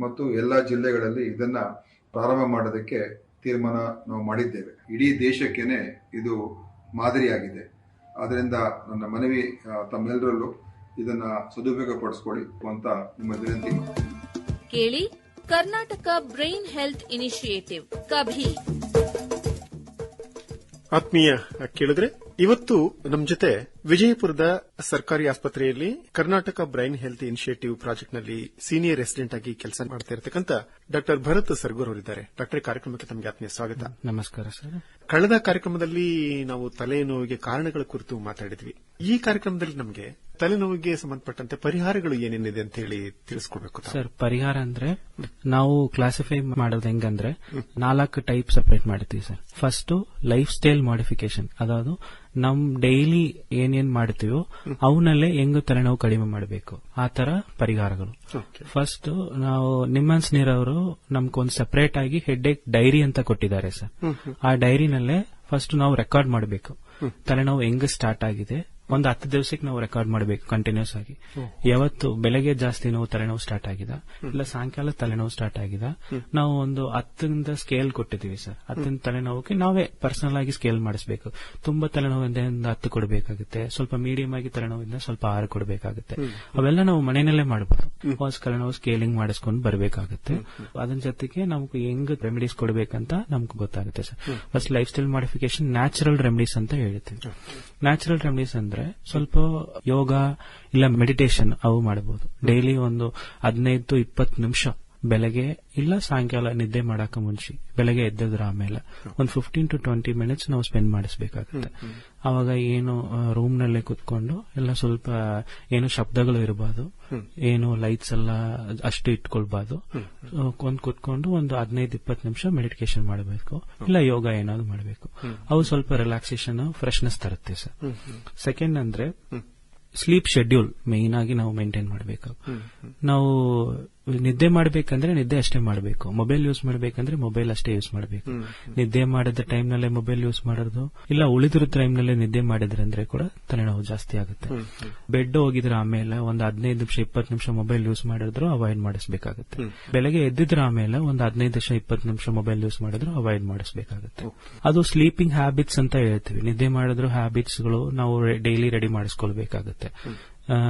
ಮತ್ತು ಎಲ್ಲ ಜಿಲ್ಲೆಗಳಲ್ಲಿ ಇದನ್ನ ಪ್ರಾರಂಭ ಮಾಡೋದಕ್ಕೆ ತೀರ್ಮಾನ ನಾವು ಮಾಡಿದ್ದೇವೆ. ಇಡೀ ದೇಶಕ್ಕೇನೆ ಇದು ಮಾದರಿಯಾಗಿದೆ. ಆದ್ದರಿಂದ ನನ್ನ ಮನವಿ ತಮ್ಮೆಲ್ಲರಲ್ಲೂ ಇದನ್ನ ಸದುಪಯೋಗ ಪಡಿಸ್ಕೊಳ್ಳಿ ಅಂತ ನಿಮ್ಮ ವಿನಂತಿ. ಕೇಳಿ Karnataka brain health initiative KaBHI. ಆತ್ಮೀಯ ಕೇಳಿದ್ರೆ ಇವತ್ತು ನಮ್ಮ ಜೊತೆ ವಿಜಯಪುರದ ಸರ್ಕಾರಿ ಆಸ್ಪತ್ರೆಯಲ್ಲಿ ಕರ್ನಾಟಕ ಬ್ರೈನ್ ಹೆಲ್ತ್ ಇನಿಷಿಯೇಟಿವ್ ಪ್ರಾಜೆಕ್ಟ್ನಲ್ಲಿ ಸೀನಿಯರ್ ರೆಸಿಡೆಂಟ್ ಆಗಿ ಕೆಲಸ ಮಾಡ್ತಾ ಇರತಕ್ಕಂಥ ಡಾಕ್ಟರ್ ಭರತ್ ಸರ್ಗೂರ್ ಅವರಿದ್ದಾರೆ. ಡಾಕ್ಟರ್ ಕಾರ್ಯಕ್ರಮಕ್ಕೆ ತಮಗೆ ಆತ್ಮೀಯ ಸ್ವಾಗತ. ನಮಸ್ಕಾರ ಸರ್. ಕಳೆದ ಕಾರ್ಯಕ್ರಮದಲ್ಲಿ ನಾವು ತಲೆನೋವಿಗೆ ಕಾರಣಗಳ ಕುರಿತು ಮಾತಾಡಿದ್ವಿ. ಈ ಕಾರ್ಯಕ್ರಮದಲ್ಲಿ ನಮಗೆ ತಲೆನೋವಿಗೆ ಸಂಬಂಧಪಟ್ಟಂತೆ ಪರಿಹಾರಗಳು ಏನೇನಿದೆ ಅಂತ ಹೇಳಿ ತಿಳಿಸ್ಕೊಡ್ಬೇಕು ಸರ್ ಪರಿಹಾರ ಅಂದ್ರೆ ನಾವು ಕ್ಲಾಸಿಫೈ ಮಾಡೋದು ಹೆಂಗಂದ್ರೆ ನಾಲ್ಕು ಟೈಪ್ ಸಪರೇಟ್ ಮಾಡ್ತೀವಿ sir. First lifestyle modification ಅದಾವುದು ನಮ್ ಡೈಲಿ ಏನೇನ್ ಮಾಡ್ತೀವೋ ಅವನಲ್ಲೇ ಹೆಂಗ್ ತಲೆನೋವು ಕಡಿಮೆ ಮಾಡಬೇಕು. ಆ ತರ ಪರಿಹಾರಗಳು. ಫಸ್ಟ್ ನಾವು ನಿಮ್ಮನ್ಸ್ ನೀರವರು ನಮ್ಗೊಂದು ಸೆಪರೇಟ್ ಆಗಿ ಹೆಡ್ ಏಕ್ ಡೈರಿ ಅಂತ ಕೊಟ್ಟಿದ್ದಾರೆ ಸರ್. ಆ ಡೈರಿನಲ್ಲೇ ಫಸ್ಟ್ ನಾವು ರೆಕಾರ್ಡ್ ಮಾಡಬೇಕು. ತಲೆನೋವು ಹೆಂಗ್ ಸ್ಟಾರ್ಟ್ ಆಗಿದೆ ಒಂದು ಹತ್ತು ದಿವಸಕ್ಕೆ ನಾವು ರೆಕಾರ್ಡ್ ಮಾಡಬೇಕು ಕಂಟಿನ್ಯೂಸ್ ಆಗಿ. ಯಾವತ್ತು ಬೆಳಗ್ಗೆ ಜಾಸ್ತಿ ನೋವು ತಲೆನೋವು ಸ್ಟಾರ್ಟ್ ಆಗಿದೆ ಇಲ್ಲ ಸಾಯಂಕಾಲ ತಲೆನೋವು ಸ್ಟಾರ್ಟ್ ಆಗಿದೆ ನಾವು ಒಂದು ಹತ್ತಿಂದ ಸ್ಕೇಲ್ ಕೊಟ್ಟಿದ್ದೀವಿ ಸರ್. ಹತ್ತಿನ ತಲೆನೋವಿಗೆ ನಾವೇ ಪರ್ಸನಲ್ ಆಗಿ ಸ್ಕೇಲ್ ಮಾಡಿಸಬೇಕು. ತುಂಬಾ ತಲೆನೋವಿಂದ ಹತ್ತು ಕೊಡಬೇಕಾಗುತ್ತೆ ಸ್ವಲ್ಪ ಮೀಡಿಯಂ ಆಗಿ ತಲೆನೋವಿಂದ ಸ್ವಲ್ಪ ಆರು ಕೊಡಬೇಕಾಗುತ್ತೆ. ಅವೆಲ್ಲ ನಾವು ಮನೆಯಲ್ಲೇ ಮಾಡಬಹುದು ಫಸ್ಟ್ ತಲೆನೋವು ಸ್ಕೇಲಿಂಗ್ ಮಾಡಿಸ್ಕೊಂಡು ಬರಬೇಕಾಗುತ್ತೆ. ಅದನ್ನ ಜೊತೆಗೆ ನಮ್ಗೆ ಹೆಂಗ್ ರೆಮಿಡೀಸ್ ಕೊಡಬೇಕಂತ ನಮ್ಗೆ ಗೊತ್ತಾಗುತ್ತೆ sir. First lifestyle modification natural remedies ಅಂತ ಹೇಳ್ತೀವಿ ನ್ಯಾಚುರಲ್ ರೆಮಿಡೀಸ್ ಅಂದ್ರೆ ಸ್ವಲ್ಪ ಯೋಗ ಇಲ್ಲ ಮೆಡಿಟೇಷನ್ ಅವು ಮಾಡಬಹುದು ಡೈಲಿ ಒಂದು ಹದಿನೈದು ಇಪ್ಪತ್ತು ನಿಮಿಷ. ಬೆಳಗ್ಗೆ ಇಲ್ಲ ಸಾಯಂಕಾಲ ನಿದ್ದೆ ಮಾಡಕ ಮುಂಚೆ ಬೆಳಗ್ಗೆ ಎದ್ದಿದ್ರ ಆಮೇಲೆ ಒಂದು ಫಿಫ್ಟೀನ್ ಟು ಟ್ವೆಂಟಿ ಮಿನಿಟ್ಸ್ ನಾವು ಸ್ಪೆಂಡ್ ಮಾಡಿಸ್ಬೇಕಾಗುತ್ತೆ. ಅವಾಗ ಏನು ರೂಮ್ ನಲ್ಲೇ ಕುತ್ಕೊಂಡು ಎಲ್ಲ ಸ್ವಲ್ಪ ಏನು ಶಬ್ದಗಳು ಇರಬಾರ್ದು ಏನು ಲೈಟ್ಸ್ ಎಲ್ಲ ಅಷ್ಟು ಇಟ್ಕೊಳ್ಬಾರ್ದು. ಒಂದು ಕುತ್ಕೊಂಡು ಒಂದು ಹದಿನೈದು ಇಪ್ಪತ್ತು ನಿಮಿಷ ಮೆಡಿಟೇಷನ್ ಮಾಡಬೇಕು. ಇಲ್ಲ ಯೋಗ ಏನಾದ್ರು ಮಾಡಬೇಕು. ಅವು ಸ್ವಲ್ಪ ರಿಲ್ಯಾಕ್ಸೇಷನ್ ಫ್ರೆಶ್ನೆಸ್ ತರುತ್ತೆ ಸರ್. ಸೆಕೆಂಡ್ ಅಂದ್ರೆ ಸ್ಲೀಪ್ ಶೆಡ್ಯೂಲ್ ಮೇನ್ ಆಗಿ ನಾವು ಮೇಂಟೈನ್ ಮಾಡಬೇಕು. ನಾವು ನಿದ್ದೆ ಮಾಡಬೇಕಂದ್ರೆ ನಿದ್ದೆ ಅಷ್ಟೇ ಮಾಡಬೇಕು. ಮೊಬೈಲ್ ಯೂಸ್ ಮಾಡಬೇಕಂದ್ರೆ ಮೊಬೈಲ್ ಅಷ್ಟೇ ಯೂಸ್ ಮಾಡಬೇಕು. ನಿದ್ದೆ ಮಾಡಿದ ಟೈಮ್ ನಲ್ಲೇ ಮೊಬೈಲ್ ಯೂಸ್ ಮಾಡೋದು ಇಲ್ಲ ಉಳಿದಿರೋ ಟೈಮ್ ನಲ್ಲೇ ನಿದ್ದೆ ಮಾಡಿದ್ರೆ ಅಂದ್ರೆ ಕೂಡ ತಲೆನೋವು ಜಾಸ್ತಿ ಆಗುತ್ತೆ. ಬೆಡ್ ಹೋಗಿದ್ರ ಆಮೇಲೆ ಒಂದು ಹದಿನೈದು ನಿಮಿಷ ಇಪ್ಪತ್ತು ನಿಮಿಷ ಮೊಬೈಲ್ ಯೂಸ್ ಮಾಡಿದ್ರು ಅವಾಯ್ಡ್ ಮಾಡಿಸಬೇಕಾಗುತ್ತೆ. ಬೆಳಗ್ಗೆ ಎದ್ದಿದ್ರ ಆಮೇಲೆ ಒಂದು ಹದಿನೈದು ನಿಮಿಷ ಇಪ್ಪತ್ತು ನಿಮಿಷ ಮೊಬೈಲ್ ಯೂಸ್ ಮಾಡಿದ್ರು ಅವಾಯ್ಡ್ ಮಾಡಿಸಬೇಕಾಗುತ್ತೆ. ಅದು ಸ್ಲೀಪಿಂಗ್ ಹ್ಯಾಬಿಟ್ಸ್ ಅಂತ ಹೇಳ್ತೀವಿ. ನಿದ್ದೆ ಮಾಡಿದ್ರು ಹ್ಯಾಬಿಟ್ಸ್ಗಳು ನಾವು ಡೈಲಿ ರೆಡಿ ಮಾಡಿಸ್ಕೊಳ್ಬೇಕಾಗುತ್ತೆ.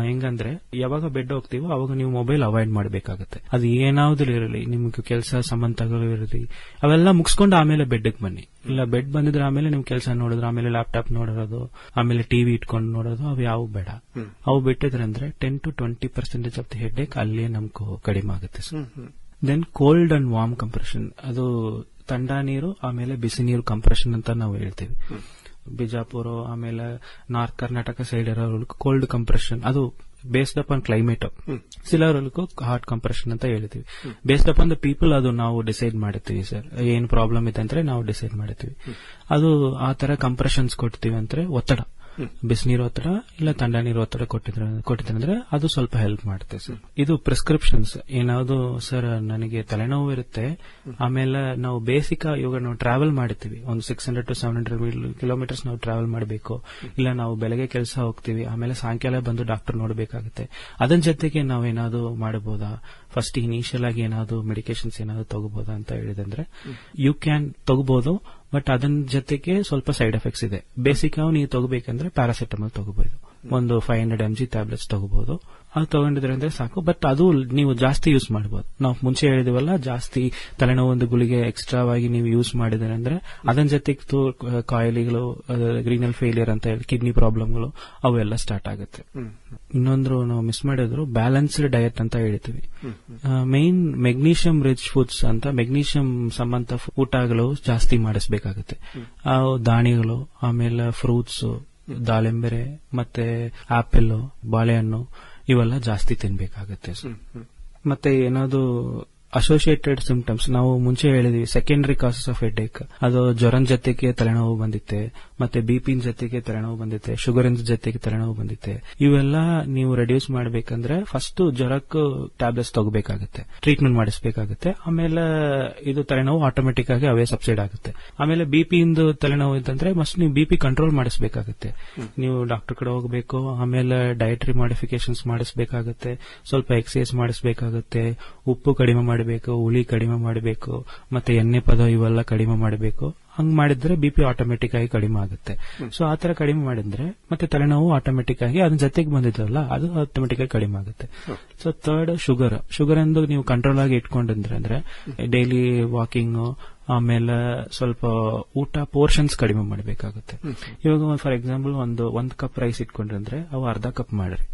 ಹೆಂಗಂದ್ರೆ ಯಾವಾಗ ಬೆಡ್ ಹೋಗ್ತೀವೋ ಅವಾಗ ನೀವು ಮೊಬೈಲ್ ಅವಾಯ್ಡ್ ಮಾಡಬೇಕಾಗುತ್ತೆ. ಅದು ಏನಾದ್ರು ಇರಲಿ ನಿಮ್ಗೆ ಕೆಲಸ ಸಂಬಂಧಗಳು ಇರಲಿ ಅವೆಲ್ಲ ಮುಗಿಸ್ಕೊಂಡು ಆಮೇಲೆ ಬೆಡ್ಗೆ ಬನ್ನಿ. ಇಲ್ಲ ಬೆಡ್ ಬಂದಿದ್ರೆ ಆಮೇಲೆ ನಿಮ್ ಕೆಲಸ ನೋಡಿದ್ರೆ ಆಮೇಲೆ ಲ್ಯಾಪ್ಟಾಪ್ ನೋಡೋದು ಆಮೇಲೆ ಟಿವಿ ಇಟ್ಕೊಂಡು ನೋಡೋದು ಅವು ಯಾವ ಬೇಡ. ಅವು ಬಿಟ್ಟಿದ್ರೆ ಅಂದ್ರೆ ten to twenty percentage of the headache ಅಲ್ಲೇ ನಮ್ಗೆ ಕಡಿಮೆ ಆಗುತ್ತೆ sir. Then cold and warm compression ಅದು ತಂಡ ನೀರು ಆಮೇಲೆ ಬಿಸಿ ನೀರು ಕಂಪ್ರೆಷನ್ ಅಂತ ನಾವು ಹೇಳ್ತೀವಿ. ಬಿಜಾಪುರ ಆಮೇಲೆ ನಾರ್ತ್ ಕರ್ನಾಟಕ ಸೈಡ್ ಇರೋರ್ಗೂ ಕೋಲ್ಡ್ ಕಂಪ್ರೆಷನ್ ಅದು ಬೇಸ್ಡ್ ಅಪ್ ಆನ್ ಕ್ಲೈಮೇಟ್ ಸಿಲರ್ಗೂ ಹಾರ್ಟ್ ಕಂಪ್ರೆಷನ್ ಅಂತ ಹೇಳ್ತೀವಿ based upon the people ಅದು ನಾವು ಡಿಸೈಡ್ ಮಾಡ್ತೀವಿ ಸರ್ ಏನ್ ಪ್ರಾಬ್ಲಮ್ ಇದೆ ಅಂದ್ರೆ ನಾವು ಡಿಸೈಡ್ ಮಾಡ್ತೀವಿ. ಅದು ಆ ತರ ಕಂಪ್ರೆಷನ್ಸ್ ಕೊಡ್ತೀವಿ ಅಂದ್ರೆ ಒತ್ತಡ. ಬಿಸಿನೀರು ಒತ್ತಡ ಇಲ್ಲ ತಂಡ ನೀರು ಒತ್ತಡ ಕೊಟ್ಟಿದ್ರೆ ಕೊಟ್ಟಿದ್ರೆ ಅದು ಸ್ವಲ್ಪ ಹೆಲ್ಪ್ ಮಾಡುತ್ತೆ ಸರ್. ಇದು ಪ್ರಿಸ್ಕ್ರಿಪ್ಷನ್ಸ್ ಏನಾದ್ರು ಸರ್ ನನಗೆ ತಲೆನೋವು ಇರುತ್ತೆ ಆಮೇಲೆ ನಾವು ಬೇಸಿಕ್ ಇವಾಗ ನಾವು ಟ್ರಾವೆಲ್ ಮಾಡ್ತೀವಿ. ಒಂದು six hundred to seven hundred kilometres ನಾವು ಟ್ರಾವೆಲ್ ಮಾಡಬೇಕು. ಇಲ್ಲ ನಾವು ಬೆಳಗ್ಗೆ ಕೆಲಸ ಹೋಗ್ತೀವಿ ಆಮೇಲೆ ಸಾಯಂಕಾಲ ಬಂದು ಡಾಕ್ಟರ್ ನೋಡಬೇಕಾಗುತ್ತೆ. ಅದನ್ ಜೊತೆಗೆ ನಾವು ಏನಾದ್ರು ಮಾಡಬಹುದಾ ಫಸ್ಟ್ ಇನಿಷಿಯಲ್ ಆಗಿ ಏನಾದ್ರು ಮೆಡಿಕೇಶನ್ಸ್ ಏನಾದ್ರು ತಗೋಬಹುದಾ ಅಂತ ಹೇಳಿದ್ರೆ ಯು ಕ್ಯಾನ್ ತಗೋಬಹುದು ಬಟ್ ಅದನ್ನ ಜೊತೆಗೆ ಸ್ವಲ್ಪ ಸೈಡ್ ಎಫೆಕ್ಟ್ಸ್ ಇದೆ. ಬೇಸಿಕ್ ನೀವು ತಗೋಬೇಕಂದ್ರೆ ಪ್ಯಾರಾಸಿಟಮಲ್ ತಗೋಬಹುದು ಒಂದು five hundred M G tablets ತಗೋಬಹುದು ಅದು ತಗೊಂಡಿದ್ರೆ ಅಂದ್ರೆ ಸಾಕು. ಬಟ್ ಅದು ನೀವು ಜಾಸ್ತಿ ಯೂಸ್ ಮಾಡಬಹುದು ನಾವು ಮುಂಚೆ ಹೇಳಿದಿವಲ್ಲ ಜಾಸ್ತಿ ತಲೆನೋವು ಒಂದು ಗುಳಿಗೆ ಎಕ್ಸ್ಟ್ರಾ ಆಗಿ ನೀವು ಯೂಸ್ ಮಾಡಿದ್ರೆ ಅಂದ್ರೆ ಅದನ್ನ ಜೊತೆಗೆ ಕಾಯಿಲೆಗಳು ಗ್ರೀನಲ್ ಫೇಲಿಯರ್ ಅಂತ ಹೇಳಿ ಕಿಡ್ನಿ ಪ್ರಾಬ್ಲಮ್ಗಳು ಅವೆಲ್ಲ ಸ್ಟಾರ್ಟ್ ಆಗುತ್ತೆ. ಇನ್ನೊಂದು ನಾವು ಮಿಸ್ ಮಾಡಿದ್ರು ಬ್ಯಾಲೆನ್ಸ್ಡ್ ಡಯಟ್ ಅಂತ ಹೇಳ್ತೀವಿ ಮೈನ್ ಮೆಗ್ನೀಷಿಯಂ ರಿಚ್ ಫುಡ್ಸ್ ಅಂತ ಮೆಗ್ನೀಷಿಯಂ ಸಂಬಂಧ ಊಟಗಳು ಜಾಸ್ತಿ ಮಾಡಿಸಬೇಕಾಗುತ್ತೆ. ಆ ದಾಣಿಗಳು ಆಮೇಲೆ ಫ್ರೂಟ್ಸ್ ದಾಳಿಂಬೆರೆ ಮತ್ತೆ ಆಪಲ್ ಬಾಳೆಹಣ್ಣು ಇವೆಲ್ಲ ಜಾಸ್ತಿ ತಿನ್ಬೇಕಾಗತ್ತೆ ಸರ್. ಮತ್ತೆ ಏನಾದ್ರು ಅಸೋಸಿಯೇಟೆಡ್ ಸಿಂಪ್ಟಮ್ಸ್ ನಾವು ಮುಂಚೆ ಹೇಳಿದ್ವಿ ಸೆಕೆಂಡರಿ ಕಾಸಸ್ ಆಫ್ ಹೆಡ್ಏಕ್ ಅದು ಜ್ವರನ್ ಜೊತೆಗೆ ತಲೆನೋವು ಬಂದಿತ್ತೆ, ಮತ್ತೆ ಬಿಪಿನ್ ಜೊತೆಗೆ ತಲೆನೋವು ಬಂದಿತ್ತೆ ಶುಗರಿನ್ ಜೊತೆಗೆ ತಲೆನೋವು ಬಂದಿತ್ತೆ. ಇವೆಲ್ಲ ನೀವು ರೆಡ್ಯೂಸ್ ಮಾಡಬೇಕಂದ್ರೆ ಫಸ್ಟ್ ಜ್ವರಕ್ಕೂ ಟ್ಯಾಬ್ಲೆಟ್ಸ್ ತಗೋಬೇಕಾಗುತ್ತೆ ಟ್ರೀಟ್ಮೆಂಟ್ ಮಾಡಿಸಬೇಕಾಗುತ್ತೆ. ಆಮೇಲೆ ಇದು ತಲೆನೋವು ಆಟೋಮೆಟಿಕ್ ಆಗಿ ಅವೇ ಸಬ್ಸೈಡ್ ಆಗುತ್ತೆ. ಆಮೇಲೆ ಬಿಪಿಯಿಂದ ತಲೆನೋವು ಇದ್ದಂದ್ರೆ ಮಸ್ಟ್ ನೀವು ಬಿಪಿ ಕಂಟ್ರೋಲ್ ಮಾಡಿಸಬೇಕಾಗುತ್ತೆ. ನೀವು ಡಾಕ್ಟರ್ ಕಡೆ ಹೋಗಬೇಕು, ಆಮೇಲೆ ಡಯಟ್ರಿ ಮಾಡಿಫಿಕೇಶನ್ಸ್ ಮಾಡಿಸಬೇಕಾಗುತ್ತೆ, ಸ್ವಲ್ಪ ಎಕ್ಸಸೈಸ್ ಮಾಡಿಸಬೇಕಾಗುತ್ತೆ, ಉಪ್ಪು ಕಡಿಮೆ ಮಾಡಬೇಕು ಹುಳಿ ಕಡಿಮೆ ಮಾಡಬೇಕು ಮತ್ತೆ ಎಣ್ಣೆ ಪದ ಇವೆಲ್ಲ ಕಡಿಮೆ ಮಾಡಬೇಕು ಹಂಗ್ ಮಾಡಿದ್ರೆ ಬಿಪಿ ಆಟೋಮೆಟಿಕ್ ಆಗಿ ಕಡಿಮೆ ಆಗುತ್ತೆ. ಸೊ ಆ ತರ ಕಡಿಮೆ ಮಾಡಿದ್ರೆ ಮತ್ತೆ ತಲೆನೋವು ಆಟೋಮೆಟಿಕ್ ಆಗಿ ಅದ್ರ ಜೊತೆಗೆ ಬಂದಿದ್ರಲ್ಲ ಅದು ಆಟೋಮೆಟಿಕ್ ಆಗಿ ಕಡಿಮೆ ಆಗುತ್ತೆ. ಸೊ ಥರ್ಡ್ ಶುಗರ್ ಶುಗರ್ ಎಂದು ನೀವು ಕಂಟ್ರೋಲ್ ಆಗಿ ಇಟ್ಕೊಂಡಿದ್ರೆ ಅಂದ್ರೆ ಡೈಲಿ ವಾಕಿಂಗ್ ಆಮೇಲೆ ಸ್ವಲ್ಪ ಊಟ ಪೋರ್ಷನ್ಸ್ ಕಡಿಮೆ ಮಾಡಬೇಕಾಗುತ್ತೆ. ಇವಾಗ ಫಾರ್ ಎಕ್ಸಾಂಪಲ್ ಒಂದು ಒಂದ್ ಕಪ್ ರೈಸ್ ಇಟ್ಕೊಂಡ್ರೆ ಅವು ಅರ್ಧ ಕಪ್ ಮಾಡ್ರಿ.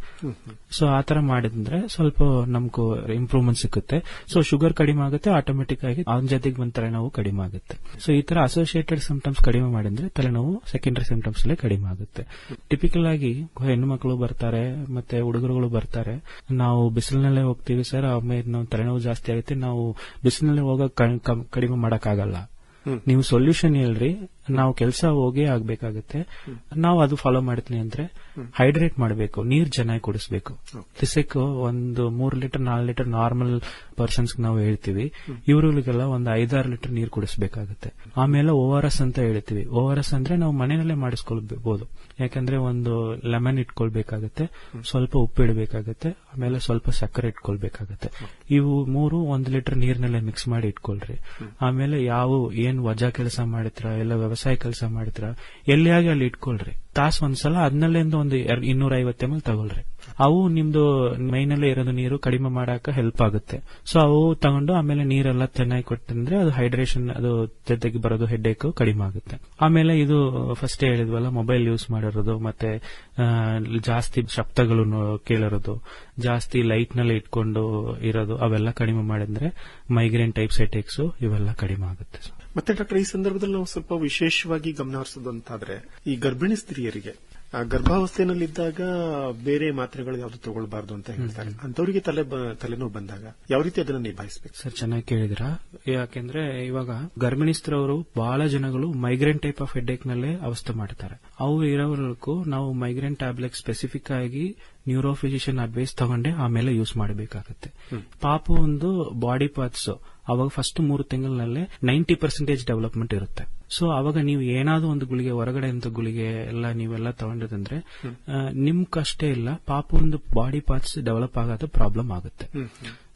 ಸೊ ಆ ತರ ಮಾಡಿದ್ರೆ ಸ್ವಲ್ಪ ನಮ್ಗೂ ಇಂಪ್ರೂವ್ಮೆಂಟ್ ಸಿಗುತ್ತೆ ಸೊ ಶುಗರ್ ಕಡಿಮೆ ಆಗುತ್ತೆ ಆಟೋಮೆಟಿಕ್ ಆಗಿ ಅವನ ಜೊತೆಗೆ ಬಂದ ತಲೆನೋವು ಕಡಿಮೆ ಆಗುತ್ತೆ. ಸೊ ಈ ತರ ಅಸೋಸಿಯೇಟೆಡ್ ಸಿಂಪ್ಟಮ್ಸ್ ಕಡಿಮೆ ಮಾಡಿದ್ರೆ ತಲೆನೋವು ಸೆಕೆಂಡರಿ ಸಿಂಪ್ಟಮ್ಸ್ ಅಲ್ಲೇ ಕಡಿಮೆ ಆಗುತ್ತೆ. ಟಿಪಿಕಲ್ ಆಗಿ ಹೆಣ್ಣು ಮಕ್ಕಳು ಬರ್ತಾರೆ ಮತ್ತೆ ಹುಡುಗರುಗಳು ಬರ್ತಾರೆ. ನಾವು ಬಿಸಿಲಿನಲ್ಲೇ ಹೋಗ್ತೀವಿ ಸರ್ ಆಮೇಲೆ ನಾವು ತಲೆನೋವು ಜಾಸ್ತಿ ಆಗುತ್ತೆ. ನಾವು ಬಿಸಿಲಿನಲ್ಲೇ ಕ- ಕಡಿಮೆ ಮಾಡಕ್ಕಾಗಲ್ಲ ನೀವು ಸೊಲ್ಯೂಷನ್ ಹೇಳ್ರಿ. ನಾವು ಕೆಲಸ ಹೋಗೇ ಆಗ್ಬೇಕಾಗತ್ತೆ. ನಾವು ಅದು ಫಾಲೋ ಮಾಡ್ತೀನಿ ಅಂದ್ರೆ ಹೈಡ್ರೇಟ್ ಮಾಡಬೇಕು ನೀರ್ ಚೆನ್ನಾಗಿ ಕುಡಿಸ್ಬೇಕು. ದಿಸಕ್ಕೆ ಒಂದು ಮೂರ್ ಲೀಟರ್ ನಾಲ್ ಲೀಟರ್ ನಾರ್ಮಲ್ ಪರ್ಸನ್ಸ್ ನಾವು ಹೇಳ್ತೀವಿ. ಇವರುಗಳಿಗೆಲ್ಲ ಒಂದು ಐದಾರು ಲೀಟರ್ ನೀರ್ ಕುಡಿಸ್ಬೇಕಾಗತ್ತೆ. ಆಮೇಲೆ ಓ ಆರ್ ಎಸ್ ಅಂತ ಹೇಳ್ತೀವಿ. ಓ ಆರ್ ಎಸ್ ಅಂದ್ರೆ ನಾವು ಮನೆಯಲ್ಲೇ ಮಾಡಿಸ್ಕೊಳ್ಬಹುದು ಯಾಕಂದ್ರೆ ಒಂದು ಲೆಮನ್ ಇಟ್ಕೊಳ್ಬೇಕಾಗತ್ತೆ ಸ್ವಲ್ಪ ಉಪ್ಪು ಇಡಬೇಕಾಗತ್ತೆ ಆಮೇಲೆ ಸ್ವಲ್ಪ ಸಕ್ಕರೆ ಇಟ್ಕೊಳ್ಬೇಕಾಗತ್ತೆ. ಇವು ಮೂರು ಒಂದು ಲೀಟರ್ ನೀರ್ನಲ್ಲೇ ಮಿಕ್ಸ್ ಮಾಡಿ ಇಟ್ಕೊಳ್ರಿ. ಆಮೇಲೆ ಯಾವ ಏನ್ ವಜಾ ಕೆಲಸ ಮಾಡಿದ್ರ ಎಲ್ಲ ವ್ಯವಸಾಯ ಕೆಲಸ ಮಾಡಿದ್ರ. ಎಲ್ಲಿಯಾಗಿ ಅಲ್ಲಿ ಇಟ್ಕೊಳ್ರಿ. ತಾಸ್ ಒಂದ್ಸಲ ಅದ್ನಲ್ಲಿಂದ ಒಂದು ಇನ್ನೂರ ಐವತ್ತು ಎಂ ಎಲ್ ತಗೊಳ್ರಿ. ಅವು ನಿಮ್ದು ಮೈನಲ್ಲೇ ಇರೋದು ನೀರು ಕಡಿಮೆ ಮಾಡಾಕ ಹೆಲ್ಪ್ ಆಗುತ್ತೆ. ಸೊ ಅವು ತಗೊಂಡು ಆಮೇಲೆ ನೀರೆಲ್ಲ ಚೆನ್ನಾಗಿ ಕೊಟ್ಟಂದ್ರೆ ಅದು ಹೈಡ್ರೇಷನ್ ಅದು ಜೊತೆಗೆ ಬರೋದು ಹೆಡ್ಏಕ್ ಕಡಿಮೆ ಆಗುತ್ತೆ. ಆಮೇಲೆ ಇದು ಫಸ್ಟ್ ಹೇಳಿದ್ವಲ್ಲ ಮೊಬೈಲ್ ಯೂಸ್ ಮಾಡಿರೋದು, ಮತ್ತೆ ಜಾಸ್ತಿ ಶಬ್ದಗಳು ಕೇಳಿರೋದು, ಜಾಸ್ತಿ ಲೈಟ್ನಲ್ಲಿ ಇಟ್ಕೊಂಡು ಇರೋದು, ಅವೆಲ್ಲ ಕಡಿಮೆ ಮಾಡಿದ್ರೆ ಮೈಗ್ರೇನ್ ಟೈಪ್ ಸೆಟ್ ಇವೆಲ್ಲ ಕಡಿಮೆ ಆಗುತ್ತೆ. ಮತ್ತೆ ಡಾಕ್ಟರ್ ಈ ಸಂದರ್ಭದಲ್ಲಿ ನಾವು ಸ್ವಲ್ಪ ವಿಶೇಷವಾಗಿ ಗಮನ ಹರಿಸೋದು ಅಂತಾದ್ರೆ ಈ ಗರ್ಭಿಣಿ ಸ್ತ್ರೀಯರಿಗೆ ಆ, ಗರ್ಭಾವಸ್ಥೆಯಲ್ಲಿದ್ದಾಗ ಬೇರೆ ಮಾತ್ರೆಗಳು ಯಾವ್ದು ತಗೊಳ್ಬಾರ್ದು ಅಂತ ಹೇಳ್ತಾರೆ. ಅಂತವರಿಗೆ ತಲೆ ತಲೆನೋವು ಬಂದಾಗ ಯಾವ ರೀತಿ ಅದನ್ನ ನಿಭಾಯಿಸಬೇಕು? ಸರ್ ಚೆನ್ನಾಗಿ ಕೇಳಿದ್ರ ಯಾಕೆಂದ್ರೆ ಇವಾಗ ಗರ್ಭಿಣಿಸ್ತರವರು ಬಹಳ ಜನಗಳು ಮೈಗ್ರೇನ್ ಟೈಪ್ ಆಫ್ ಹೆಡ್ಏಕ್ ನಲ್ಲೇ ಅವಸ್ಥೆ ಮಾಡ್ತಾರೆ. ಅವು ಇರೋವರೆಗೂ ನಾವು ಮೈಗ್ರೇನ್ ಟ್ಯಾಬ್ಲೆಟ್ ಸ್ಪೆಸಿಫಿಕ್ ಆಗಿ ನ್ಯೂರೋ ಫಿಸಿಷಿಯನ್ ಅಡ್ವೈಸ್ ತಗೊಂಡೆ ಆಮೇಲೆ ಯೂಸ್ ಮಾಡಬೇಕಾಗುತ್ತೆ. ಪಾಪು ಒಂದು ಬಾಡಿ ಪಾರ್ಟ್ಸ್ ಅವಾಗ ಫಸ್ಟ್ ಮೂರು ತಿಂಗಳಿನಲ್ಲೇ ನೈಂಟಿ ಪರ್ಸೆಂಟೇಜ್ ಡೆವಲಪ್ಮೆಂಟ್ ಇರುತ್ತೆ. ಸೊ ಅವಾಗ ನೀವು ಏನಾದ್ರೂ ಒಂದು ಗುಳಿಗೆ ಹೊರಗಡೆ ಅಂತ ಗುಳಿಗೆ ಎಲ್ಲ ನೀವೆಲ್ಲ ತಗೊಂಡಿದ್ರೆ ನಿಮ್ ಕಷ್ಟೇ ಇಲ್ಲ ಪಾಪ ಒಂದು ಬಾಡಿ ಪಾರ್ಟ್ಸ್ ಡೆವಲಪ್ ಆಗೋದು ಪ್ರಾಬ್ಲಮ್ ಆಗುತ್ತೆ.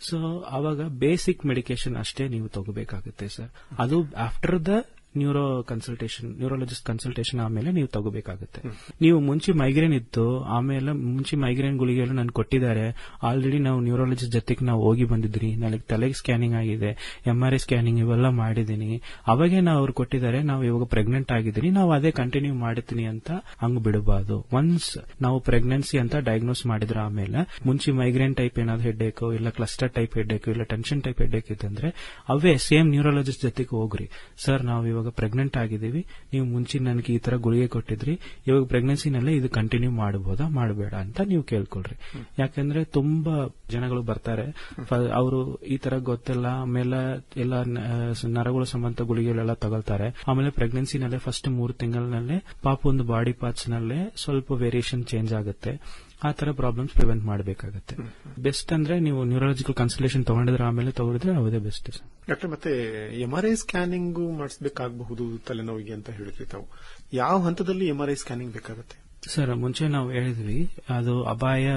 ಸೊ ಅವಾಗ ಬೇಸಿಕ್ ಮೆಡಿಕೇಶನ್ ಅಷ್ಟೇ ನೀವು ತಗೋಬೇಕಾಗುತ್ತೆ ಸರ್ ಅದು after the neuro consultation neurologist consultation ಆಮೇಲೆ ನೀವು ತಗೋಬೇಕಾಗುತ್ತೆ. ನೀವು ಮುಂಚೆ ಮೈಗ್ರೇನ್ ಇತ್ತು, ಆಮೇಲೆ ಮುಂಚೆ ಮೈಗ್ರೇನ್ ಗುಳಿಗೆಲ್ಲ ನಾನು ಕೊಟ್ಟಿದ್ದಾರೆ. ಆಲ್ರೆಡಿ ನಾವು ನ್ಯೂರಾಲಜಿಸ್ಟ್ ಜೊತೆಗೆ ನಾವು ಹೋಗಿ ಬಂದಿದ್ರಿ. ನನಗೆ ತಲೆಗೆ ಸ್ಕ್ಯಾನಿಂಗ್ ಆಗಿದೆ ಎಂ ಆರ್ ಐ ಸ್ಕ್ಯಾನಿಂಗ್ ಇವೆಲ್ಲ ಮಾಡಿದೀನಿ ಅವಾಗೇ ನಾವು ಅವ್ರು ಕೊಟ್ಟಿದ್ದಾರೆ, ನಾವು ಇವಾಗ ಪ್ರೆಗ್ನೆಂಟ್ ಆಗಿದ್ದೀನಿ. ನಾವು ಅದೇ ಕಂಟಿನ್ಯೂ ಮಾಡ್ತೀನಿ ಅಂತ ಹಂಗ್ ಬಿಡಬಾರ್ದು. ಒನ್ಸ್ ನಾವು ಪ್ರೆಗ್ನೆನ್ಸಿ ಅಂತ ಡಯಾಗ್ನೋಸ್ ಮಾಡಿದ್ರ ಆಮೇಲೆ, ಮುಂಚೆ ಮೈಗ್ರೇನ್ ಟೈಪ್ ಏನಾದ್ರು ಹೆಡ್ಡೇಕು, ಇಲ್ಲ ಕ್ಲಸ್ಟರ್ ಟೈಪ್ ಹೆಡ್ಡೇಕು, ಇಲ್ಲ ಟೆನ್ಷನ್ ಟೈಪ್ ಹೆಡ್ಡೇಕ್ ಇತ್ತಂದ್ರೆ ಅವೇ ಸೇಮ್ ನ್ಯೂರಾಲಜಿಸ್ಟ್ ಜೊತೆಗೆ ಹೋಗ್ರಿ. ಸರ್ ನಾವು ಇವಾಗ ಪ್ರೆಗ್ನೆಂಟ್ ಆಗಿದ್ದೀವಿ. ನೀವು ಮುಂಚೆ ನನಗೆ ಈ ತರ ಗುಳಿಗೆ ಕೊಟ್ಟಿದ್ರಿ. ಇವಾಗ ಪ್ರೆಗ್ನೆನ್ಸಿನಲ್ಲೇ ಇದು ಕಂಟಿನ್ಯೂ ಮಾಡಬಹುದಾ ಮಾಡಬೇಡ ಅಂತ ನೀವು ಕೇಳ್ಕೊಳ್ರಿ. ಯಾಕಂದ್ರೆ ತುಂಬಾ ಜನಗಳು ಬರ್ತಾರೆ. ಅವರು ಈ ತರ ಗೊತ್ತಿಲ್ಲ ಆಮೇಲೆ ಎಲ್ಲ ನರಗಳು ಸಂಬಂಧ ಗುಳಿಗೆಗಳೆಲ್ಲ ತಗೊಳ್ತಾರೆ. ಆಮೇಲೆ ಪ್ರೆಗ್ನೆನ್ಸಿನಲ್ಲೇ ಫಸ್ಟ್ ಮೂರು ತಿಂಗಳಲ್ಲೇ ಪಾಪ ಒಂದು ಬಾಡಿ ಪಾರ್ಟ್ಸ್ ನಲ್ಲೇ ಸ್ವಲ್ಪ ವೇರಿಯೇಷನ್ ಚೇಂಜ್ ಆಗುತ್ತೆ. ಆ ತರ ಪ್ರಾಬ್ಲಮ್ಸ್ ಪ್ರಿವೆಂಟ್ ಮಾಡಬೇಕಾಗುತ್ತೆ. ಬೆಸ್ಟ್ ಅಂದ್ರೆ ನೀವು ನ್ಯೂರಾಲಜಿಕಲ್ ಕನ್ಸಲ್ಟೇಷನ್ ತಗೊಂಡಿದ್ರೆ ಆಮೇಲೆ ತಗೊಂಡಿದ್ರೆ ಅದೇ ಬೆಸ್ಟ್ ಡಾಕ್ಟರ್ ಮತ್ತೆ ಎಂ ಆರ್ ಐ ಸ್ಕ್ಯಾನಿಂಗ್ ಮಾಡಿಸಬೇಕಾಗಬಹುದು ತಲೆನೋವಿಗೆ ಅಂತ ಹೇಳಿದ್ರಿ ತಾವು. ಯಾವ ಹಂತದಲ್ಲಿ ಎಂ ಆರ್ ಐ ಸ್ಕ್ಯಾನಿಂಗ್ ಬೇಕಾಗುತ್ತೆ? ಸರ್ ಮುಂಚೆ ನಾವು ಹೇಳಿದ್ವಿ ಅದು ಅಪಾಯ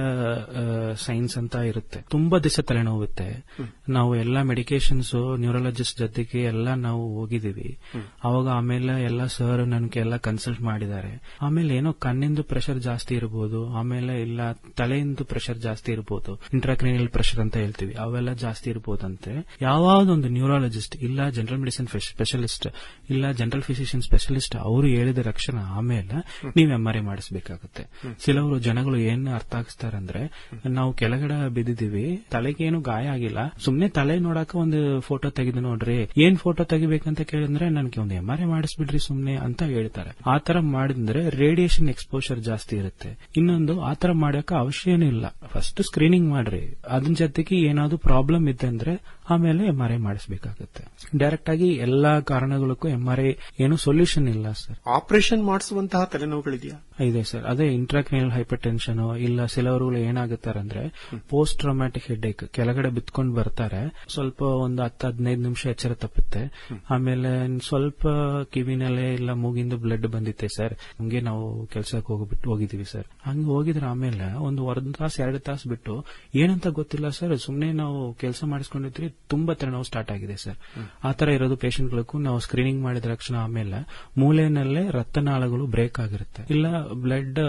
ಸೈನ್ಸ್ ಅಂತ ಇರುತ್ತೆ. ತುಂಬಾ ದಿವಸ ತಲೆನೋವುತ್ತೆ. ನಾವು ಎಲ್ಲಾ ಮೆಡಿಕೇಶನ್ಸ್ ನ್ಯೂರಾಲಜಿಸ್ಟ್ ಜೊತೆಗೆ ಎಲ್ಲ ನಾವು ಹೋಗಿದೀವಿ ಅವಾಗ ಆಮೇಲೆ ಎಲ್ಲ ಸರ್ ನನ್ಗೆ ಎಲ್ಲ ಕನ್ಸಲ್ಟ್ ಮಾಡಿದ್ದಾರೆ. ಆಮೇಲೆ ಏನೋ ಕಣ್ಣಿಂದು ಪ್ರೆಷರ್ ಜಾಸ್ತಿ ಇರಬಹುದು ಆಮೇಲೆ ಇಲ್ಲ ತಲೆಯಿಂದ ಪ್ರೆಷರ್ ಜಾಸ್ತಿ ಇರಬಹುದು ಇಂಟ್ರಾಕ್ರಿನಿಯಲ್ ಪ್ರೆಷರ್ ಅಂತ ಹೇಳ್ತೀವಿ ಅವೆಲ್ಲ ಜಾಸ್ತಿ ಇರಬಹುದಂತೆ ಯಾವ್ದೊಂದು ನ್ಯೂರಾಲಜಿಸ್ಟ್ ಇಲ್ಲ ಜನರಲ್ ಮೆಡಿಸಿನ್ ಸ್ಪೆಷಲಿಸ್ಟ್ ಇಲ್ಲ ಜನರಲ್ ಫಿಸಿಷಿಯನ್ ಸ್ಪೆಷಲಿಸ್ಟ್ ಅವರು ಹೇಳಿದ ರಕ್ಷಣಾ ಆಮೇಲೆ ನೀವು ಎಂ ಆರ್ ಐ ಮಾಡಿಸಬೇಕಾಗುತ್ತೆ ಕೆಲವರು ಜನಗಳು ಏನ್ ಅರ್ಥ ಆಗಿಸ್ತಾರಂದ್ರೆ ನಾವು ಕೆಳಗಡೆ ಬಿದ್ದಿದೀವಿ ತಲೆಗೆ ಏನು ಗಾಯ ಆಗಿಲ್ಲ. ಸುಮ್ನೆ ತಲೆ ನೋಡಕ ಒಂದು ಫೋಟೋ ತೆಗೆದು ನೋಡ್ರಿ. ಏನ್ ಫೋಟೋ ತೆಗಿಬೇಕಂತ ಕೇಳಿದ್ರೆ ನನ್ಗೆ ಒಂದು ಎಂ ಆರ್ ಐ ಮಾಡಿಸ್ಬಿಡ್ರಿ ಸುಮ್ನೆ ಅಂತ ಹೇಳ್ತಾರೆ. ಆ ತರ ಮಾಡಿದ್ರೆ ರೇಡಿಯೇಷನ್ ಎಕ್ಸ್ಪೋಷರ್ ಜಾಸ್ತಿ ಇರುತ್ತೆ. ಇನ್ನೊಂದು ಆ ತರ ಮಾಡಕ ಅವಶ್ಯನೂ ಇಲ್ಲ. ಫಸ್ಟ್ ಸ್ಕ್ರೀನಿಂಗ್ ಮಾಡ್ರಿ. ಅದನ್ ಜೊತೆಗೆ ಏನಾದ್ರು ಪ್ರಾಬ್ಲಮ್ ಇದೆ ಅಂದ್ರೆ ಆಮೇಲೆ ಎಂ ಆರ್ ಐ ಮಾಡಿಸಬೇಕಾಗುತ್ತೆ. ಡೈರೆಕ್ಟ್ ಆಗಿ ಎಲ್ಲಾ ಕಾರಣಗಳಿಗೂ ಎಂ ಆರ್ ಐ ಏನು ಸೊಲ್ಯೂಷನ್ ಇಲ್ಲ ಸರ್ ಆಪರೇಷನ್ ಮಾಡಿಸುವಂತಹ ತಲೆನೋವುಗಳಿದೆಯಾ? ಇದೆ ಸರ್. ಅದೇ ಇಂಟ್ರಾಕ್ರಿನಲ್ ಹೈಪರ್ ಟೆನ್ಷನ್ ಇಲ್ಲ ಕೆಲವರು ಏನಾಗುತ್ತಾರೆ ಅಂದ್ರೆ ಪೋಸ್ಟ್ ಟ್ರಾಮ್ಯಾಟಿಕ್ ಹೆಡ್ಏಕ್ ಕೆಳಗಡೆ ಬಿತ್ಕೊಂಡು ಬರ್ತಾರೆ. ಸ್ವಲ್ಪ ಒಂದು ಹತ್ತು ಹದಿನೈದು ನಿಮಿಷ ಎಚ್ಚರ ತಪ್ಪುತ್ತೆ. ಆಮೇಲೆ ಸ್ವಲ್ಪ ಕಿವಿನಲ್ಲೇ ಇಲ್ಲ ಮೂಗಿಂದ ಬ್ಲಡ್ ಬಂದಿತ್ತೆ ಸರ್. ಹಂಗೆ ನಾವು ಕೆಲ್ಸಕ್ಕೆ ಹೋಗ್ಬಿಟ್ಟು ಹೋಗಿದೀವಿ ಸರ್. ಹಂಗೆ ಹೋಗಿದ್ರೆ ಆಮೇಲೆ ಒಂದು ಒಂದು ತಾಸು ಎರಡು ತಾಸು ಬಿಟ್ಟು ಏನಂತ ಗೊತ್ತಿಲ್ಲ ಸರ್. ಸುಮ್ನೆ ನಾವು ಕೆಲಸ ಮಾಡಿಸ್ಕೊಂಡಿದ್ರಿ ತುಂಬಾ ತಲೆನೋವು ಸ್ಟಾರ್ಟ್ ಆಗಿದೆ ಸರ್. ಆತರ ತರ ಇರೋದು ಪೇಷಂಟ್ಗಳಿಗೂ ನಾವು ಸ್ಕ್ರೀನಿಂಗ್ ಮಾಡಿದ ತಕ್ಷಣ ಆಮೇಲೆ ಮೂಲೆಯಲ್ಲೇ ರಕ್ತನಾಳಗಳು ಬ್ರೇಕ್ ಆಗಿರುತ್ತೆ. ಇಲ್ಲ ಬ್ಲಡ್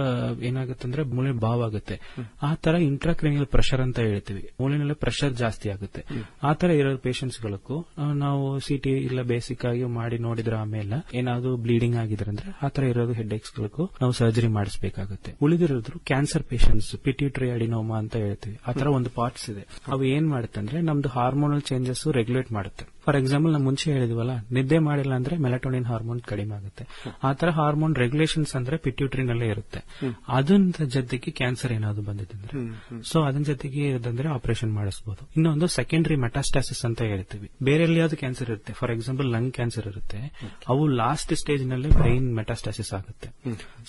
ಏನಾಗುತ್ತೆ ಅಂದ್ರೆ ಮೂಳೆ ಬಾವ್ ಆಗುತ್ತೆ. ಆ ತರ ಇಂಟ್ರಾಕ್ರೇನಿಯಲ್ ಪ್ರೆಷರ್ ಅಂತ ಹೇಳ್ತೀವಿ. ಮೂಳೆನಲ್ಲಿ ಪ್ರೆಷರ್ ಜಾಸ್ತಿ ಆಗುತ್ತೆ. ಆ ತರ ಇರೋ ಪೇಷಂಟ್ಸ್ ಗಳಿಗೂ ನಾವು ಸಿಟಿ ಇಲ್ಲ ಬೇಸಿಕ್ ಆಗಿ ಮಾಡಿ ನೋಡಿದ್ರ ಆಮೇಲೆ ಏನಾದ್ರು ಬ್ಲೀಡಿಂಗ್ ಆಗಿದ್ರೆ ಅಂದ್ರೆ ಆ ತರ ಇರೋದು ಹೆಡ್ ಗಳಿಗೂ ನಾವು ಸರ್ಜರಿ ಮಾಡಿಸಬೇಕಾಗುತ್ತೆ. ಉಳಿದಿರೋದ್ರು ಕ್ಯಾನ್ಸರ್ ಪೇಷಂಟ್ಸ್ ಪಿಟ್ಯೂಟರಿ ಅಡಿನೋಮಾ ಅಂತ ಹೇಳ್ತೀವಿ. ಆ ತರ ಒಂದು ಪಾರ್ಟ್ಸ್ ಇದೆ. ಅವು ಏನ್ ಮಾಡುತ್ತೆ ಅಂದ್ರೆ ನಮ್ದು ಹಾರ್ಮೋನಲ್ ಚೇಂಜಸ್ ರೆಗ್ಯುಲೇಟ್ ಮಾಡುತ್ತೆ. ಫಾರ್ ಎಕ್ಸಾಂಪಲ್ ನಾವು ಮುಂಚೆ ಹೇಳಿದ್ವಲ್ಲ ನಿದ್ದೆ ಮಾಡಿಲ್ಲ ಅಂದ್ರೆ ಮೆಲಟೋನಿನ್ ಹಾರ್ಮೋನ್ ಕಡಿಮೆ ಆಗುತ್ತೆ. ಆ ತರ ಹಾರ್ಮೋನ್ ರೆಗ್ಯುಲೇಷನ್ಸ್ ಅಂದ್ರೆ ಪಿಟ್ಯೂಟ್ರಿನಲ್ಲೇ ಇರುತ್ತೆ. ಅದನ್ನ ಜೊತೆಗೆ ಕ್ಯಾನ್ಸರ್ ಏನಾದ್ರು ಬಂದಿದ್ರೆ ಸೊ ಅದನ್ನ ಜೊತೆಗೆ ಇರೋದಂದ್ರೆ ಆಪರೇಷನ್ ಮಾಡಿಸಬಹುದು ಇನ್ನೊಂದು ಸೆಕೆಂಡರಿ ಮೆಟಾಸ್ಟಾಸಿಸ್ ಅಂತ ಹೇಳ್ತೀವಿ. ಬೇರೆ ಯಾವ್ದು ಕ್ಯಾನ್ಸರ್ ಇರುತ್ತೆ. ಫಾರ್ ಎಕ್ಸಾಂಪಲ್ ಲಂಗ್ ಕ್ಯಾನ್ಸರ್ ಇರುತ್ತೆ. ಅವು ಲಾಸ್ಟ್ ಸ್ಟೇಜ್ನಲ್ಲಿ ಬ್ರೈನ್ ಮೆಟಾಸ್ಟಾಸಿಸ್ ಆಗುತ್ತೆ.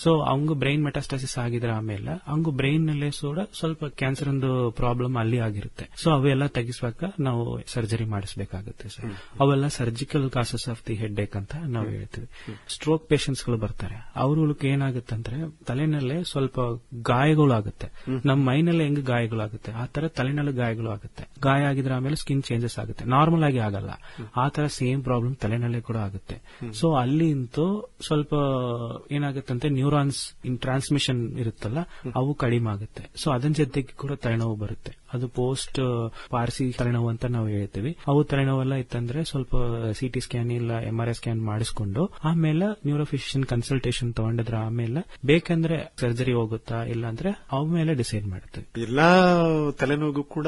ಸೊ ಅವಂಗ ಬ್ರೈನ್ ಮೆಟಾಸ್ಟಾಸಿಸ್ ಆಗಿದ್ರೆ ಆಮೇಲೆ ಅವಂಗ ಬ್ರೈನ್ ನಲ್ಲೇ ಕೂಡ ಸ್ವಲ್ಪ ಕ್ಯಾನ್ಸರ್ ಒಂದು ಪ್ರಾಬ್ಲಮ್ ಅಲ್ಲಿ ಆಗಿರುತ್ತೆ. ಸೊ ಅವೆಲ್ಲ ತೆಗಿಸುವಾಗ ನಾವು ಸರ್ಜರಿ ಮಾಡಿಸಬೇಕಾಗುತ್ತೆ ಸರ್. ಅವೆಲ್ಲ surgical causes of the headache ಅಂತ ನಾವು ಹೇಳ್ತೀವಿ. ಸ್ಟ್ರೋಕ್ ಪೇಷಂಟ್ಸ್ಗಳು ಬರ್ತಾರೆ. ಅವ್ರಗಳಿಗೆ ಏನಾಗುತ್ತೆ ಅಂದ್ರೆ ತಲೆನಲ್ಲೇ ಸ್ವಲ್ಪ ಗಾಯಗಳು ಆಗುತ್ತೆ. ನಮ್ಮ ಮೈನಲ್ಲಿ ಹೆಂಗ್ ಗಾಯಗಳಾಗುತ್ತೆ ಆ ತರ ತಲೆನಲ್ಲಿ ಗಾಯಗಳು ಆಗುತ್ತೆ. ಗಾಯ ಆಗಿದ್ರೆ ಆಮೇಲೆ ಸ್ಕಿನ್ ಚೇಂಜಸ್ ಆಗುತ್ತೆ. ನಾರ್ಮಲ್ ಆಗಿ ಆಗಲ್ಲ. ಆ ತರ ಸೇಮ್ ಪ್ರಾಬ್ಲಮ್ ತಲೆನಲ್ಲೇ ಕೂಡ ಆಗುತ್ತೆ. ಸೊ ಅಲ್ಲಿ ಇಂತೂ ಸ್ವಲ್ಪ ಏನಾಗುತ್ತೆ ನ್ಯೂರಾನ್ಸ್ ಇನ್ ಟ್ರಾನ್ಸ್ಮಿಷನ್ ಇರುತ್ತಲ್ಲ ಅವು ಕಡಿಮೆ ಆಗುತ್ತೆ. ಸೊ ಅದನ್ ಜೊತೆಗೆ ಕೂಡ ತಲೆನೋವು ಬರುತ್ತೆ. ಅದು ಪೋಸ್ಟ್ ಪಾರ್ಸಿ ತಲೆನೋವು ಅಂತ ನಾವು ಹೇಳ್ತೀವಿ. ಅವು ತಲೆನೋವೆಲ್ಲ ಇತ್ತಂದ್ರೆ ಸ್ವಲ್ಪ ಸಿಟಿ ಸ್ಕ್ಯಾನ್ ಇಲ್ಲ ಎಂ ಆರ್ ಐ ಸ್ಕ್ಯಾನ್ ಮಾಡಿಸ್ಕೊಂಡು ಆಮೇಲೆ ನ್ಯೂರೋಫಿಷಿಯನ್ ಕನ್ಸಲ್ಟೇಷನ್ ತಗೊಂಡಿದ್ರ. ಆಮೇಲೆ ಬೇಕಂದ್ರೆ ಸರ್ಜರಿ ಹೋಗುತ್ತಾ ಇಲ್ಲ ಅಂದ್ರೆ ಅವ ಮೇಲೆ ಡಿಸೈಡ್ ಮಾಡ್ತೀವಿ. ಎಲ್ಲಾ ತಲೆನೋವು ಕೂಡ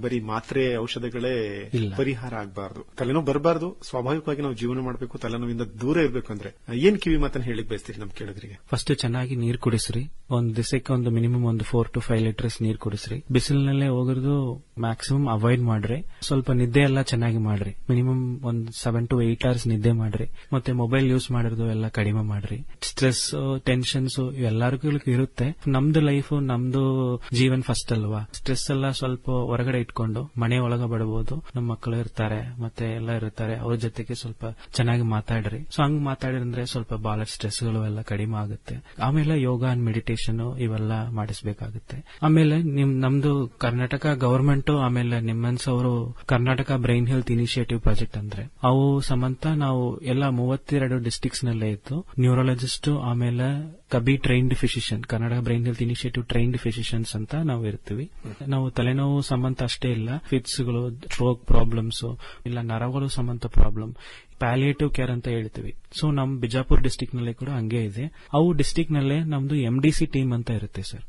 ಬರೀ ಮಾತ್ರೆ ಔಷಧಗಳೇ ಇಲ್ಲ. ಪರಿಹಾರ ಆಗಬಾರದು. ತಲೆನೋವು ಬರಬಾರದು. ಸ್ವಾಭಾವಿಕವಾಗಿ ನಾವು ಜೀವನ ಮಾಡಬೇಕು ತಲೆನೋವಿಂದ ದೂರ ಇರಬೇಕು ಅಂದ್ರೆ ಏನ್ ಕಿವಿ ಮಾತನ್ನ ಹೇಳಿ ಬಯಸ್ತೀರಿ ನಮ್ ಕೇಳಿದ್ರಿಗೆ? ಫಸ್ಟ್ ಚೆನ್ನಾಗಿ ನೀರ್ ಕುಡಿಸ್ರಿ. ಒಂದ್ ದಿವಸಕ್ಕೆ ಒಂದು ಮಿನಿಮಮ್ ಒಂದು ಫೋರ್ ಟು ಫೈವ್ ಲೀಟರ್ಸ್ ನೀರ್ ಕುಡಿಸ್ರಿ. ಬಿಸಿಲಿನಲ್ಲೇ ಹೋಗೋದು ಮ್ಯಾಕ್ಸಿಮಮ್ ಅವಾಯ್ಡ್ ಮಾಡ್ರಿ. ಸ್ವಲ್ಪ ನಿದ್ದೆ ಎಲ್ಲ ಚೆನ್ನಾಗಿ ಮಾಡ್ರಿ. ಮಿನಿಮಮ್ ಒಂದ್ ಸೆವೆನ್ ಟು ಏಟ್ ಅವರ್ಸ್ ನಿದ್ದೆ ಮಾಡ್ರಿ. ಮತ್ತೆ ಮೊಬೈಲ್ ಯೂಸ್ ಮಾಡಿರೋದು ಎಲ್ಲ ಕಡಿಮೆ ಮಾಡ್ರಿ. ಸ್ಟ್ರೆಸ್ ಟೆನ್ಷನ್ಸ್ ಎಲ್ಲರಿಗೂ ಇರುತ್ತೆ. ನಮ್ದು ಲೈಫ್ ನಮ್ದು ಜೀವನ್ ಫಸ್ಟ್ ಅಲ್ವಾ? ಸ್ಟ್ರೆಸ್ ಎಲ್ಲ ಸ್ವಲ್ಪ ಹೊರಗಡೆ ಇಟ್ಕೊಂಡು ಮನೆ ಒಳಗ ಬಡಬಹುದು ನಮ್ಮ ಮಕ್ಕಳು ಇರ್ತಾರೆ, ಮತ್ತೆ ಎಲ್ಲ ಇರ್ತಾರೆ. ಅವ್ರ ಜೊತೆಗೆ ಸ್ವಲ್ಪ ಚೆನ್ನಾಗಿ ಮಾತಾಡ್ರಿ. ಸೊ ಹಂಗ್ ಮಾತಾಡಿದ್ರೆ ಸ್ವಲ್ಪ ಬಾಲ ಸ್ಟ್ರೆಸ್ಗಳು ಎಲ್ಲ ಕಡಿಮೆ ಆಗುತ್ತೆ. ಆಮೇಲೆ ಯೋಗ ಅಂಡ್ ಮೆಡಿಟೇಷನ್ ಇವೆಲ್ಲ ಮಾಡಿಸಬೇಕಾಗುತ್ತೆ. ಆಮೇಲೆ ನಿಮ್, ನಮ್ದು ಕರ್ನಾಟಕ ಗವರ್ಮೆಂಟ್ ಆಮೇಲೆ ನಿಮ್ಮನ್ಸ್ ಅವರು Karnataka brain health initiative project ಅಂದ್ರೆ, ಅವು ಸಮಂತ ನಾವು ಎಲ್ಲ ಮೂವತ್ತೆರಡು ಡಿಸ್ಟಿಕ್ಸ್ ನಲ್ಲೇ ಇತ್ತು. ನ್ಯೂರಾಲಜಿಸ್ಟ್ ಆಮೇಲೆ KaBHI trained physician Kannada brain health initiative trained physicians ಅಂತ ನಾವು ಇರ್ತೀವಿ. ನಾವು ತಲೆನೋವು ಸಂಬಂಧ ಅಷ್ಟೇ ಇಲ್ಲ ಫಿಟ್ಸ್ಗಳು ಸ್ಟ್ರೋಕ್ ಪ್ರಾಬ್ಲಮ್ಸ್ ಇಲ್ಲ ನರಗಳು ಸಂಬಂಧ ಪ್ರಾಬ್ಲಮ್ ಪ್ಯಾಲಿಯೇಟಿವ್ ಕೇರ್ ಅಂತ ಹೇಳ್ತೀವಿ. ಸೊ ನಮ್ ಬಿಜಾಪುರ್ ಡಿಸ್ಟಿಕ್ನಲ್ಲಿ ಕೂಡ ಹಂಗೆ ಇದೆ. ಅವು ಡಿಸ್ಟಿಕ್ ನಲ್ಲೇ ನಮ್ದು ಎಂಡಿಸಿ ಡಿ ಸಿ ಟೀಮ್ ಅಂತ ಇರುತ್ತೆ ಸರ್.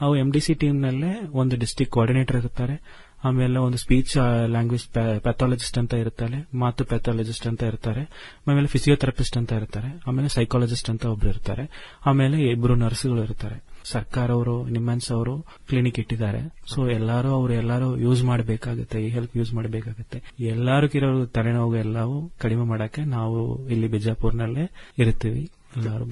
ಅವು ಎಂಡಿಸಿ ಡಿ ಸಿ ಟೀಮ್ ನಲ್ಲೇ ಒಂದು ಡಿಸ್ಟಿಕ್ ಕೋಆರ್ಡಿನೇಟರ್ ಇರ್ತಾರೆ. ಆಮೇಲೆ ಒಂದು ಸ್ಪೀಚ್ ಲ್ಯಾಂಗ್ವೇಜ್ ಪ್ಯಾಥಾಲಜಿಸ್ಟ್ ಅಂತ ಇರ್ತಾರೆ ಮಾತು ಪ್ಯಾಥಾಲಜಿಸ್ಟ್ ಅಂತ ಇರ್ತಾರೆ ಆಮೇಲೆ ಫಿಸಿಯೋಥೆರಪಿಸ್ಟ್ ಅಂತ ಇರ್ತಾರೆ ಆಮೇಲೆ ಸೈಕಾಲಜಿಸ್ಟ್ ಅಂತ ಒಬ್ರು ಇರ್ತಾರೆ ಆಮೇಲೆ ಇಬ್ರು ನರ್ಸ್ಗಳು ಇರ್ತಾರೆ. ಸರ್ಕಾರ ಅವರು ನಿಮ್ಮನ್ಸ್ ಅವರು ಕ್ಲಿನಿಕ್ ಇಟ್ಟಿದ್ದಾರೆ. ಸೊ ಎಲ್ಲಾರು ಅವ್ರು ಎಲ್ಲಾರು ಯೂಸ್ ಮಾಡಬೇಕಾಗುತ್ತೆ ಈ ಹೆಲ್ಪ್ ಯೂಸ್ ಮಾಡಬೇಕಾಗುತ್ತೆ. ಎಲ್ಲಾರು ಇರೋ ತಲೆನೋವು ಎಲ್ಲವೂ ಕಡಿಮೆ ಮಾಡಕ್ಕೆ ನಾವು ಇಲ್ಲಿ ಬಿಜಾಪುರ್ನಲ್ಲೇ ಇರ್ತೀವಿ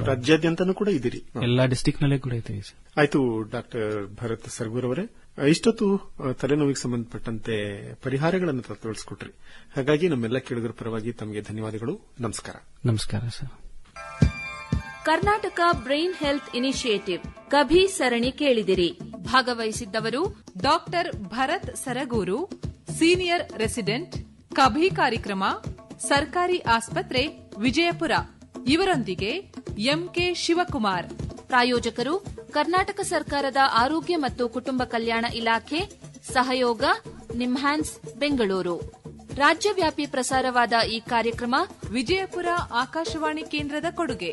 ರಾಜ್ಯಾದ್ಯಂತನೂ ಕೂಡ ಇದ್ದೀರಿ. ಎಲ್ಲಾ ಡಿಸ್ಟಿಕ್ ನಲ್ಲೇ ಕೂಡ ಇದ್ದೀವಿ ಆಯ್ತು ಡಾಕ್ಟರ್ ಭರತ್ ಸರ್ಗೂರ್ ಅವರೇ. ಇಷ್ಟೊತ್ತು ತಲೆನೋವಿಗೆ ಸಂಬಂಧಪಟ್ಟಂತೆ ಪರಿಹಾರಗಳನ್ನು ತೋರಿಸಿಕೊಟ್ರಿ. ಹಾಗಾಗಿ ನಮ್ಮೆಲ್ಲ ಕೇಳಿದ್ರ ಪರವಾಗಿ ತಮಗೆ ಧನ್ಯವಾದಗಳು. ನಮಸ್ಕಾರ. ನಮಸ್ಕಾರ sir. Karnataka brain health initiative KaBHI ಸರಣಿ ಕೇಳಿದಿರಿ. ಭಾಗವಹಿಸಿದ್ದವರು doctor Bharath Saraguru senior resident KaBHI ಕಾರ್ಯಕ್ರಮ ಸರ್ಕಾರಿ ಆಸ್ಪತ್ರೆ ವಿಜಯಪುರ. ಇವರೊಂದಿಗೆ ಎಂಕೆ ಶಿವಕುಮಾರ್. ಪ್ರಾಯೋಜಕರು ಕರ್ನಾಟಕ ಸರ್ಕಾರದ ಆರೋಗ್ಯ ಮತ್ತು ಕುಟುಂಬ ಕಲ್ಯಾಣ ಇಲಾಖೆ, ಸಹಯೋಗ, ನಿಮ್ಹಾನ್ಸ್, ಬೆಂಗಳೂರು. ರಾಜ್ಯವ್ಯಾಪಿ ಪ್ರಸಾರವಾದ ಈ ಕಾರ್ಯಕ್ರಮ ವಿಜಯಪುರ ಆಕಾಶವಾಣಿ ಕೇಂದ್ರದ ಕೊಡುಗೆ.